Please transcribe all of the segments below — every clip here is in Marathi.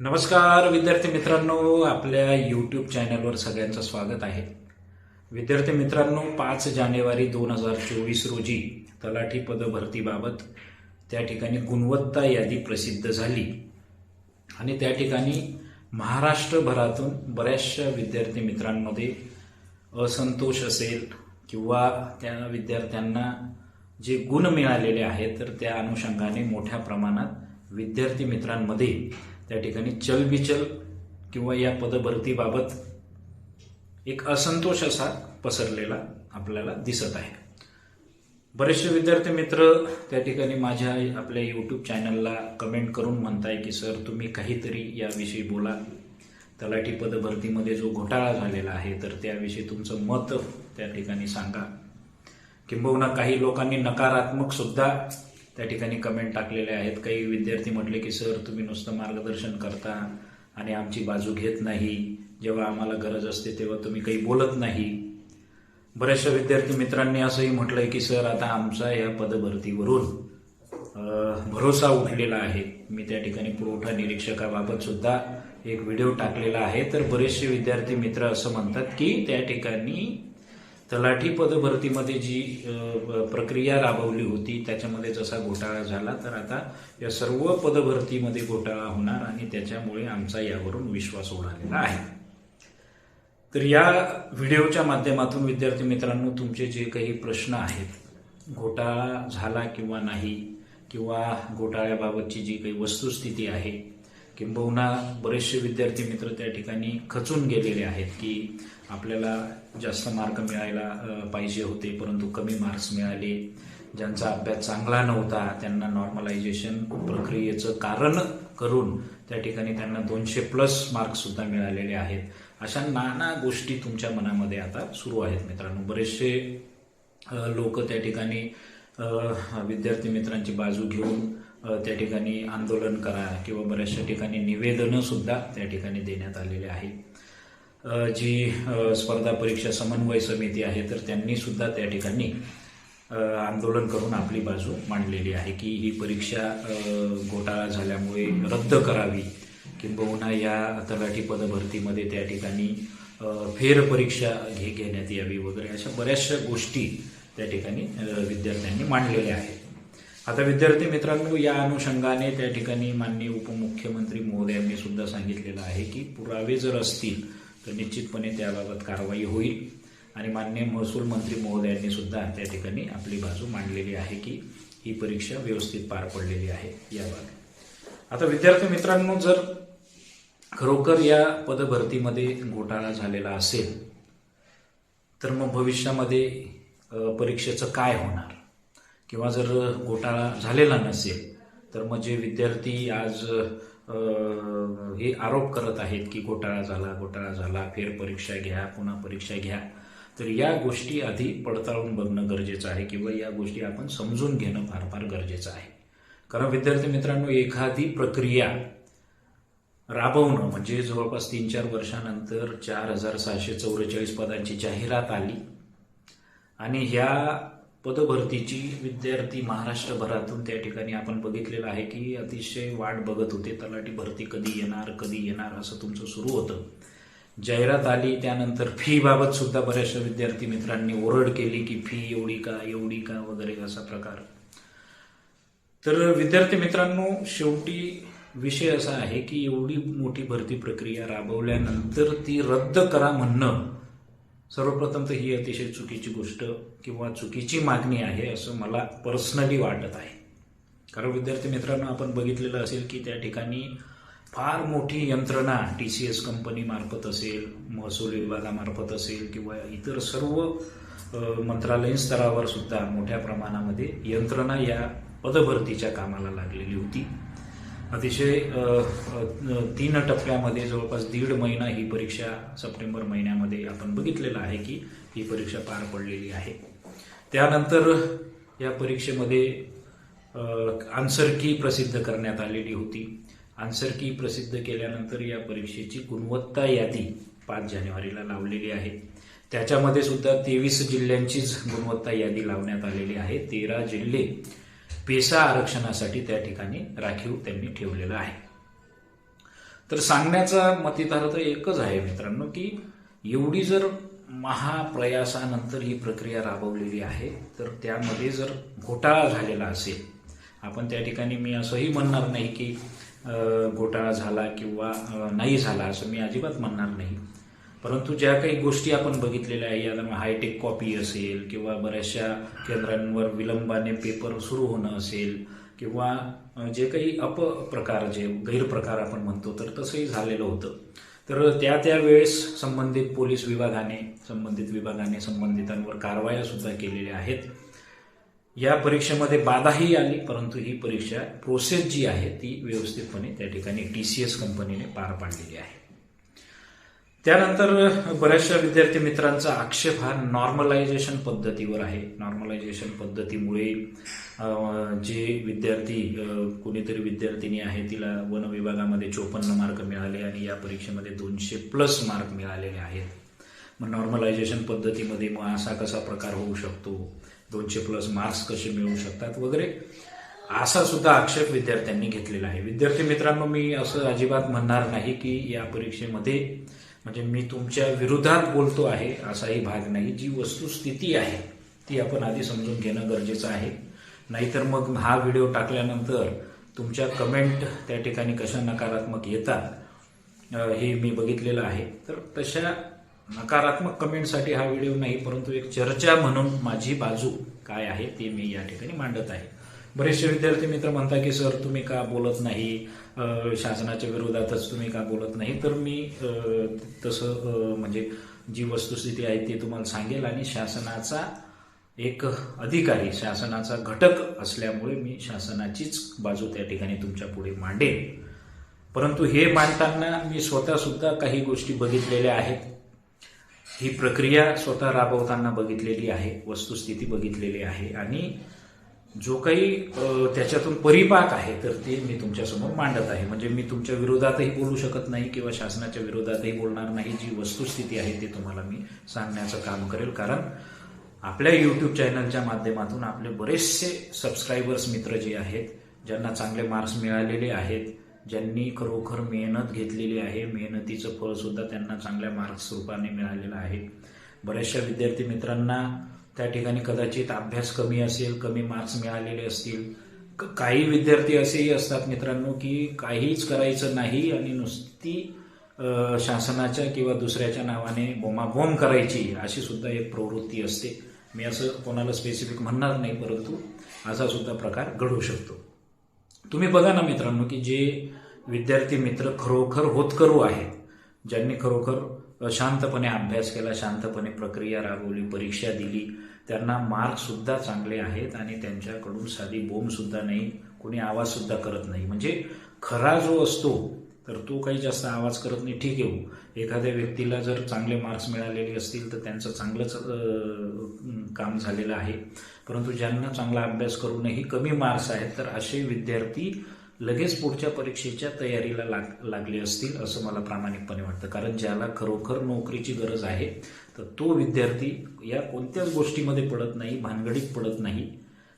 नमस्कार विद्यार्थी मित्रांनो. आपल्या यूट्यूब चॅनलवर सगळ्यांचं स्वागत आहे. विद्यार्थी मित्रांनो पाच जानेवारी दोन हजार चोवीस रोजी तलाठी पदभरतीबाबत त्या ठिकाणी गुणवत्ता यादी प्रसिद्ध झाली. आणि त्या ठिकाणी महाराष्ट्रभरातून बऱ्याचशा विद्यार्थी मित्रांमध्ये असंतोष असेल किंवा त्या विद्यार्थ्यांना जे गुण मिळालेले आहेत तर त्या अनुषंगाने मोठ्या प्रमाणात विद्यार्थी मित्रांमध्ये त्या ठिकाणी चलबिचल किंवा या पदभरतीबाबत एक असंतोष असा पसरलेला आपल्याला दिसत आहे. बरेचसे विद्यार्थी मित्र त्या ठिकाणी माझ्या आपल्या यूट्यूब चॅनलला कमेंट करून म्हणताय की सर तुम्ही काहीतरी याविषयी बोला. तलाठी पदभरतीमध्ये जो घोटाळा झालेला आहे तर त्याविषयी तुमचं मत त्या ठिकाणी सांगा. किंबहुना काही लोकांनी नकारात्मक सुद्धा त्या ठिकाणी कमेंट टाकलेले आहेत. काही विद्यार्थी म्हटले की सर तुम्ही नुसतं मार्गदर्शन करता आणि आमची बाजू घेत नाही. जेव्हा आम्हाला गरज असते तेव्हा तुम्ही काही बोलत नाही. बऱ्याचशा विद्यार्थी मित्रांनी असंही म्हटलं आहे की सर आता आमचा या पदभरतीवरून भरोसा उठलेला आहे. मी त्या ठिकाणी पुरवठा निरीक्षकाबाबत सुद्धा एक व्हिडिओ टाकलेला आहे. तर बरेचसे विद्यार्थी मित्र असं म्हणतात की त्या ठिकाणी तलाठी पदभरतीमध्ये जी प्रक्रिया राबवली होती त्याच्यामध्ये जसा घोटाळा झाला तर आता या सर्व पदभरतीमध्ये घोटाळा होणार आणि त्याच्यामुळे आमचा यावरून विश्वास उडालेला आहे. तर या व्हिडिओच्या माध्यमातून विद्यार्थी मित्रांनो तुमचे जे काही प्रश्न आहेत घोटाळा झाला किंवा नाही किंवा घोटाळ्याबाबतची जी काही वस्तुस्थिती आहे किंबहुना बरेचसे विद्यार्थी मित्र त्या ठिकाणी खचून गेलेले आहेत की आपल्याला जास्त मार्क मिळायला पाहिजे होते परंतु कमी मार्क्स मिळाले. ज्यांचा अभ्यास चांगला नव्हता त्यांना नॉर्मलायझेशन प्रक्रियेचं कारण करून त्या ठिकाणी त्यांना दोनशे प्लस मार्क्ससुद्धा मिळालेले आहेत. अशा नाना गोष्टी तुमच्या मनामध्ये आता सुरू आहेत मित्रांनो. बरेचसे लोक त्या ठिकाणी विद्यार्थी मित्रांची बाजू घेऊन त्या ठिकाणी आंदोलन करा किंवा बऱ्याचशा ठिकाणी निवेदनं सुद्धा त्या ठिकाणी देण्यात आलेले आहे. जी स्पर्धा परीक्षा समन्वय समिती आहे तर त्यांनी सुद्धा त्या ठिकाणी आंदोलन करून आपली बाजू मांडलेली आहे की ही परीक्षा घोटाळा झाल्यामुळे रद्द करावी किंबहुना या तलाठी पदभरतीमध्ये त्या ठिकाणी फेरपरीक्षा घे घेण्यात यावी वगैरे अशा बऱ्याचशा गोष्टी त्या ठिकाणी विद्यार्थ्यांनी मांडलेल्या आहेत. आता विद्यार्थी मित्रांनो या अनुषंगाने त्या ठिकाणी माननीय उपमुख्यमंत्री महोदयांनी सुद्धा सांगितलेलं आहे की पुरावे जर असतील तर निश्चितपणे त्याबाबत कारवाई होईल. आणि माननीय महसूल मंत्री महोदयांनी सुद्धा त्या ठिकाणी आपली बाजू मांडलेली आहे की ही परीक्षा व्यवस्थित पार पडलेली आहे याबाबत आता विद्यार्थी मित्रांनो जर खरोखर या पदभरतीमध्ये घोटाळा झालेला असेल तर मग भविष्यामध्ये परीक्षेचं काय होणार? किंवा जर घोटाळा झालेला नसेल तर मग जे विद्यार्थी आज हे आरोप करत आहेत की घोटाळा झाला घोटाळा झाला फेरपरीक्षा घ्या पुन्हा परीक्षा घ्या तर या गोष्टी आधी पडताळून बघणं गरजेचं आहे किंवा या गोष्टी आपण समजून घेणं फार फार गरजेचं आहे. कारण विद्यार्थी मित्रांनो एखादी प्रक्रिया राबवणं म्हणजे जवळपास तीन चार वर्षानंतर चार हजार सहाशे चौवेचाळीस पदांची जाहिरात आली आणि ह्या पदभरतीची विद्यार्थी महाराष्ट्रभरातून त्या ठिकाणी आपण बघितलेलं आहे की अतिशय वाट बघत होते तलाठी भरती कधी येणार कधी येणार असं तुमचं सुरू होतं. जाहिरात आली त्यानंतर फी बाबत सुद्धा बऱ्याचशा विद्यार्थी मित्रांनी ओरड केली की फी एवढी का एवढी का वगैरे असा प्रकार. तर विद्यार्थी मित्रांनो शेवटी विषय असा आहे की एवढी मोठी भरती प्रक्रिया राबवल्यानंतर ती रद्द करा म्हणणं सर्वप्रथम तर ही अतिशय चुकीची गोष्ट किंवा चुकीची मागणी आहे असं मला पर्सनली वाटत आहे. कारण विद्यार्थी मित्रांनो आपण बघितलेलं असेल की त्या ठिकाणी फार मोठी यंत्रणा टी सी एस कंपनीमार्फत असेल महसूल विभागामार्फत असेल किंवा इतर सर्व मंत्रालयीन स्तरावर सुद्धा मोठ्या प्रमाणामध्ये यंत्रणा या पदभरतीच्या कामाला लागलेली होती. अतिशय तीन टप्प्यामध्ये जवळपास दीड महिना ही परीक्षा सप्टेंबर महिन्यामध्ये आपण बघितलेलं आहे की ही परीक्षा पार पडलेली आहे. त्यानंतर या परीक्षेमध्ये आन्सर की प्रसिद्ध करण्यात आलेली होती. आन्सर की प्रसिद्ध केल्यानंतर या परीक्षेची गुणवत्ता यादी पाच जानेवारीला लावलेली आहे. त्याच्यामध्ये सुद्धा तेवीस जिल्ह्यांचीच गुणवत्ता यादी लावण्यात आलेली आहे. तेरा जिल्हे पेसा आरक्षणासाठी त्या ठिकाणी राखीव त्यांनी ठेवलेलं आहे. तर सांगण्याचा मतितार्थ एकच आहे मित्रांनो की एवढी जर महाप्रयासानंतर ही प्रक्रिया राबवलेली आहे तर त्यामध्ये जर घोटाळा झालेला असेल आपण त्या ठिकाणी मी असंही म्हणणार नाही की घोटाळा झाला किंवा नाही झाला असं मी अजिबात म्हणणार नाही. परंतु ज्या काही गोष्टी आपण बघितलेल्या आहे याला हायटेक कॉपी असेल किंवा बऱ्याचशा केंद्रांवर विलंबाने पेपर सुरू होणं असेल किंवा जे काही अपप्रकार जे गैरप्रकार आपण म्हणतो तर तसंही झालेलं होतं. तर त्या त्या वेळेस संबंधित पोलीस विभागाने संबंधित विभागाने संबंधितांवर कारवाया सुद्धा केलेल्या आहेत. या परीक्षेमध्ये बाधाही आली परंतु ही परीक्षा प्रोसेस जी आहे ती व्यवस्थितपणे त्या ठिकाणी टी सी एस कंपनीने पार पाडलेली आहे. त्यानंतर बऱ्याचशा विद्यार्थी मित्रांचा आक्षेप हा नॉर्मलायझेशन पद्धतीवर आहे. नॉर्मलायझेशन पद्धतीमुळे जे विद्यार्थी कुणीतरी कोणीतरी विद्यार्थिनी आहे तिला वन विभागामध्ये चोपन्न मार्क मिळाले आणि या परीक्षेमध्ये दोनशे प्लस मार्क मिळालेले आहेत. मग नॉर्मलायझेशन पद्धतीमध्ये मग असा कसा प्रकार होऊ शकतो? दोनशे प्लस मार्क्स कसे मिळू शकतात वगैरे? असा सुद्धा आक्षेप विद्यार्थ्यांनी घेतलेला आहे. विद्यार्थी मित्रांनो मी असं अजिबात म्हणणार नाही की या परीक्षेमध्ये म्हणजे मी तुमच्या विरोधात बोलतो आहे असाही भाग नाही. जी वस्तुस्थिती आहे ती आपण आधी समजून घेणं गरजेचं आहे. नाहीतर मग हा व्हिडिओ टाकल्यानंतर तुमच्या कमेंट त्या ठिकाणी कशा नकारात्मक येतात हे मी बघितलेलं आहे. तर तशा नकारात्मक कमेंटसाठी हा व्हिडिओ नाही परंतु एक चर्चा म्हणून माझी बाजू काय आहे ते मी या ठिकाणी मांडत आहे. बरेचसे विद्यार्थी मित्र म्हणता की सर तुम्ही का बोलत नाही? शासनाच्या विरोधातच तुम्ही का बोलत नाही? तर मी तसं म्हणजे जी वस्तुस्थिती आहे ती तुम्हाला सांगेल आणि शासनाचा एक अधिकारी शासनाचा घटक असल्यामुळे मी शासनाचीच बाजू त्या ठिकाणी तुमच्यापुढे मांडेन. परंतु हे मांडताना मी स्वतः सुद्धा काही गोष्टी बघितलेल्या आहेत. ही प्रक्रिया स्वतः राबवताना बघितलेली आहे वस्तुस्थिती बघितलेली आहे आणि जो काही त्याच्यातून परिपाक आहे तर ते मी तुमच्यासमोर मांडत आहे. म्हणजे मी तुमच्या विरोधातही बोलू शकत नाही किंवा शासनाच्या विरोधातही बोलणार नाही. जी वस्तुस्थिती आहे ती तुम्हाला मी सांगण्याचं काम करेल. कारण आपल्या युट्यूब चॅनलच्या माध्यमातून आपले बरेचसे सबस्क्रायबर्स मित्र जे आहेत ज्यांना चांगले मार्क्स मिळालेले आहेत ज्यांनी खरोखर मेहनत घेतलेली आहे मेहनतीचं फळसुद्धा त्यांना चांगल्या मार्क्स रूपाने मिळालेलं आहे. बऱ्याचशा विद्यार्थी मित्रांना त्या ठिकाणी कदाचित अभ्यास कमी असेल कमी मार्क्स मिळालेले असतील. क- काही विद्यार्थी असेही असतात मित्रांनो की काहीच करायचं नाही आणि नुसती शासनाच्या किंवा दुसऱ्याच्या नावाने बोमाबोम करायची अशी सुद्धा एक प्रवृत्ती असते. मी असं कोणाला स्पेसिफिक म्हणणार नाही परंतु असा सुद्धा प्रकार घडू शकतो. तुम्ही बघा ना मित्रांनो की जे विद्यार्थी मित्र खरोखर होतकरू आहेत ज्यांनी खरोखर शांतपणे अभ्यास केला शांतपणे प्रक्रिया राबवली परीक्षा दिली. त्यांना मार्कसुद्धा चांगले आहेत आणि त्यांच्याकडून साधी बोंबसुद्धा नाही कोणी आवाजसुद्धा करत नाही. म्हणजे खरा जो असतो तर तो काही जास्त आवाज करत नाही. ठीक आहे हो. एखाद्या व्यक्तीला जर चांगले मार्क्स मिळालेले असतील तर त्यांचं चांगलंच काम झालेलं आहे. परंतु ज्यांना चांगला अभ्यास करूनही कमी मार्क्स आहेत तर असे विद्यार्थी लगेच पुढच्या परीक्षेच्या तयारीला लाग लागले असतील असं मला प्रामाणिकपणे वाटतं. कारण ज्याला खरोखर नोकरीची गरज आहे तर तो विद्यार्थी या कोणत्याच गोष्टीमध्ये पडत नाही भानगडीत पडत नाही.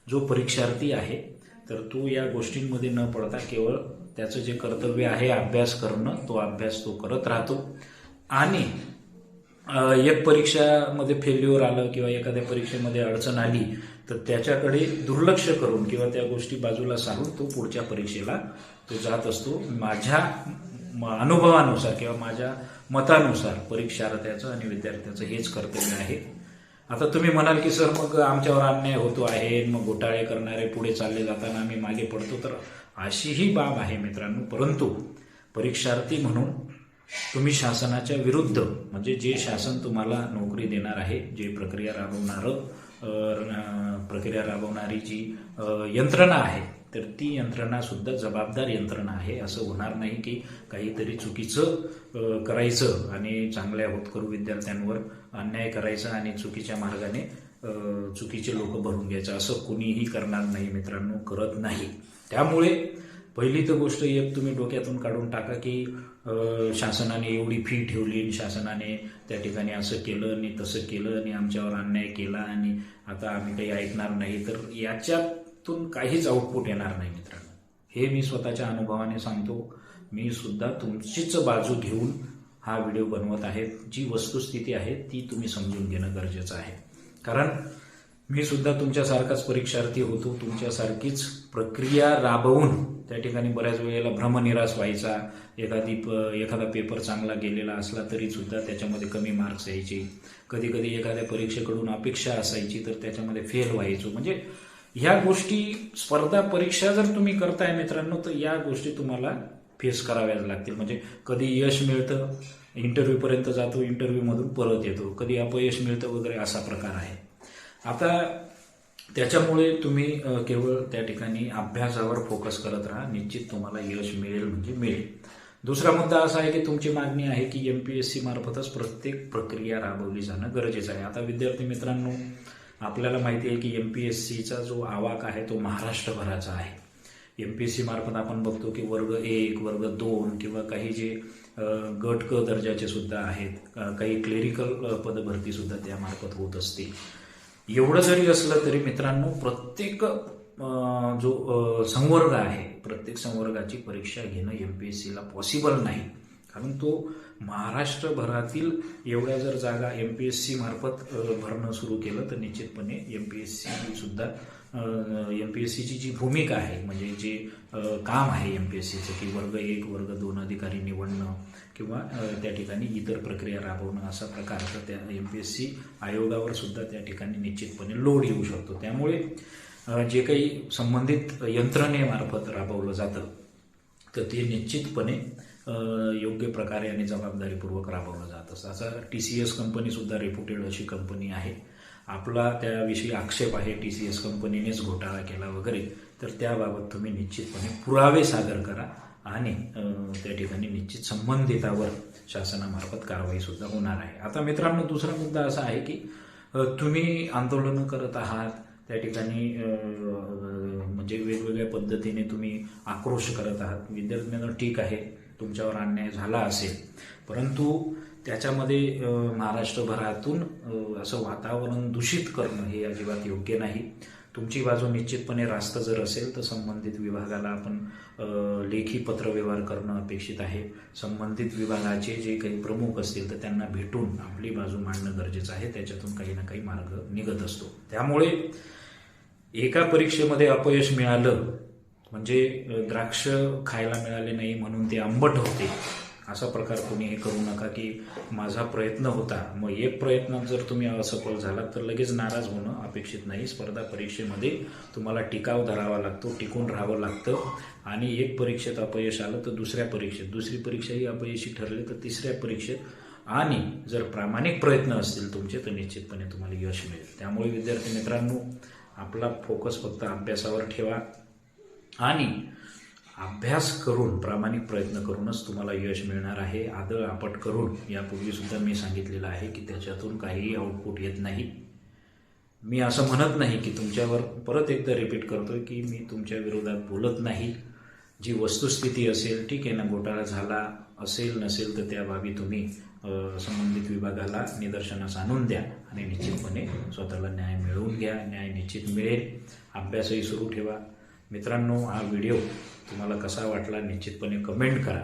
जो परीक्षार्थी आहे तर तो या गोष्टींमध्ये न पडता केवळ त्याचं जे कर्तव्य आहे अभ्यास करणं तो अभ्यास तो करत राहतो. आणि एक परीक्षामध्ये फेल्युअर आलं किंवा एखाद्या परीक्षेमध्ये अडचण आली तर त्याच्याकडे दुर्लक्ष करून किंवा त्या गोष्टी बाजूला सारून तो पुढच्या परीक्षेला तो जात असतो. माझ्या म- अनुभवानुसार किंवा माझ्या मतानुसार परीक्षार्थ्याचं आणि विद्यार्थ्याचं हेच कर्तव्य आहे. आता तुम्ही म्हणाल की सर मग आमच्यावर अन्याय होतो आहे मग घोटाळे करणारे पुढे चालले जाताना आम्ही मागे पडतो. तर अशीही बाब आहे मित्रांनो. परंतु परीक्षार्थी म्हणून तुम्ही शासनाच्या विरुद्ध म्हणजे जे शासन तुम्हाला नोकरी देणार आहे जे प्रक्रिया राबवणारं प्रक्रिया राबवणारी जी यंत्रणा आहे तर ती यंत्रणा सुद्धा जबाबदार यंत्रणा आहे. असं होणार नाही की काहीतरी चुकीचं करायचं आणि चांगल्या होतकरू विद्यार्थ्यांवर अन्याय करायचा आणि चुकीच्या मार्गाने चुकीचे लोक भरून घ्यायचं. असं कुणीही करणार नाही मित्रांनो करत नाही. त्यामुळे पहिली तर गोष्ट एक तुम्ही डोक्यातून काढून टाका की शासनाने एवढी फी ठेवली शासनाने त्या ठिकाणी असं केलं आणि तसं केलं आणि आमच्यावर अन्याय केला आणि आता आम्ही काही ऐकणार नाही तर याच्यातून काहीच आउटपुट येणार नाही मित्रांनो. हे मी स्वतःच्या अनुभवाने सांगतो. मी सुद्धा तुमचीच बाजू घेऊन हा व्हिडिओ बनवत आहे. जी वस्तुस्थिती आहे ती तुम्ही समजून घेणं गरजेचं आहे. कारण मी सुद्धा तुमच्यासारखाच परीक्षार्थी होतो. तुमच्यासारखीच प्रक्रिया राबवून त्या ठिकाणी बऱ्याच वेळेला भ्रमनिराश व्हायचा. एखादी प- एखादा पेपर चांगला गेलेला असला तरी सुद्धा त्याच्यामध्ये कमी मार्क्स यायचे. कधी कधी एखाद्या परीक्षेकडून अपेक्षा असायची तर त्याच्यामध्ये फेल व्हायचो. म्हणजे ह्या गोष्टी स्पर्धा परीक्षा जर तुम्ही करताय मित्रांनो तर या गोष्टी तुम्हाला फेस कराव्याच लागतील. म्हणजे कधी यश मिळतं इंटरव्ह्यूपर्यंत जातो इंटरव्ह्यूमधून परत येतो. कधी अपयश मिळतं वगैरे असा प्रकार आहे. आता त्याच्यामुळे तुम्ही केवळ त्या ठिकाणी अभ्यासावर फोकस करत राहा. निश्चित तुम्हाला यश मिळेल म्हणजे मिळेल. दुसरा मुद्दा असा आहे की तुमची मागणी आहे की एम पी एस मार्फतच प्रत्येक प्रक्रिया राबवली जाणं गरजेचं आहे. आता विद्यार्थी मित्रांनो आपल्याला माहिती आहे की एम पी एस सीचा जो आवाक आहे तो महाराष्ट्रभराचा आहे. एम पी एस मार्फत आपण बघतो की वर्ग एक वर्ग दोन किंवा काही जे गट क दर्जाचे सुद्धा आहेत. काही क्लेरिकल पदभरतीसुद्धा त्यामार्फत होत असते एवढं जरी असलं तरी मित्रांनो प्रत्येक जो संवर्ग आहे प्रत्येक संवर्गाची परीक्षा घेणं एम पी एस सीला पॉसिबल नाही. कारण तो महाराष्ट्रभरातील एवढ्या जर जागा एम पी एस सी मार्फत भरणं सुरू केलं तर निश्चितपणे एम पी एस सी सुद्धा एम पी एस सीची जी भूमिका आहे म्हणजे जे काम आहे एम पी एस सीचं की वर्ग एक वर्ग दोन अधिकारी निवडणं किंवा त्या ठिकाणी इतर प्रक्रिया राबवणं असा प्रकार तर त्या एम पी एस सी आयोगावर सुद्धा त्या ठिकाणी निश्चितपणे लोड येऊ शकतो. त्यामुळे जे काही संबंधित यंत्रणेमार्फत राबवलं जातं तर ते निश्चितपणे योग्य प्रकारे आणि जबाबदारीपूर्वक राबवलं जात असतं. असं टी सी एस कंपनीसुद्धा रेप्युटेड अशी कंपनी आहे. आपला त्याविषयी आक्षेप आहे टी सी एस कंपनीनेच घोटाळा केला वगैरे तर त्याबाबत तुम्ही निश्चितपणे पुरावे सादर करा आणि त्या ठिकाणी निश्चित संबंधितावर शासनामार्फत कारवाई सुद्धा होणार आहे. आता मित्रांनो दुसरा मुद्दा असा आहे की तुम्ही आंदोलनं करत आहात त्या ठिकाणी म्हणजे वेगवेगळ्या पद्धतीने तुम्ही आक्रोश करत आहात विद्यार्थ्यांना ठीक आहे तुमच्यावर अन्याय झाला असेल परंतु त्याच्यामध्ये महाराष्ट्रभरातून असं वातावरण दूषित करणं हे अजिबात योग्य नाही. तुमची बाजू निश्चितपणे रास्त जर असेल तर संबंधित विभागाला आपण लेखी पत्रव्यवहार करणं अपेक्षित आहे. संबंधित विभागाचे जे काही प्रमुख असतील तर त्यांना भेटून आपली बाजू मांडणं गरजेचं आहे. त्याच्यातून काही ना काही मार्ग निघत असतो. त्यामुळे एका परीक्षेमध्ये अपयश मिळालं म्हणजे द्राक्ष खायला मिळाले नाही म्हणून ते आंबट होते असा प्रकार कोणी हे करू नका की माझा प्रयत्न होता. मग एक प्रयत्नात जर तुम्ही असफल झालात तर लगेच नाराज होणं अपेक्षित नाही. स्पर्धा परीक्षेमध्ये तुम्हाला टिकाव धरावा लागतो टिकून राहावं लागतं. आणि एक परीक्षेत अपयश आलं तर दुसऱ्या परीक्षेत. दुसरी परीक्षाही अपयशी ठरली तर तिसऱ्या परीक्षेत. आणि जर प्रामाणिक प्रयत्न असतील तुमचे तर निश्चितपणे तुम्हाला यश मिळेल. त्यामुळे विद्यार्थी मित्रांनो आपला फोकस फक्त अभ्यासावर ठेवा. आणि अभ्यास करून प्रामाणिक प्रयत्न करूनच तुम्हाला यश मिळणार आहे. आदळ आपट करून यापूर्वी सुद्धा मी सांगितलेलं आहे की त्याच्यातून काहीही आउटपुट येत नाही. मी असं म्हणत नाही की तुमच्यावर परत एकदा रिपीट करतो की मी तुमच्या विरोधात बोलत नाही. जी वस्तुस्थिती असेल ठीक आहे ना घोटाळा झाला असेल नसेल तर त्या बाबी तुम्ही संबंधित विभागाला निदर्शनास आणून द्या आणि निश्चितपणे स्वतःला न्याय मिळवून घ्या. न्याय निश्चित मिळेल. अभ्यासही सुरू ठेवा. मित्रांनो हा व्हिडिओ तुम्हाला कसा वाटला निश्चितपणे कमेंट करा.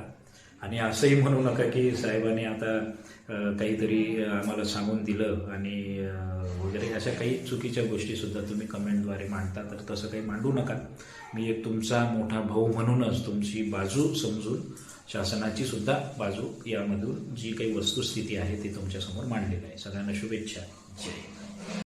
आणि असंही म्हणू नका की साहेबांनी आता काहीतरी आम्हाला सांगून दिलं आणि वगैरे अशा काही चुकीच्या गोष्टीसुद्धा तुम्ही कमेंटद्वारे मांडता तर तसं काही मांडू नका. मी एक तुमचा मोठा भाऊ म्हणूनच तुमची बाजू समजून शासनाची सुद्धा बाजू यामधून जी काही वस्तुस्थिती आहे ती तुमच्यासमोर मांडलेली आहे. सगळ्यांना शुभेच्छा. जय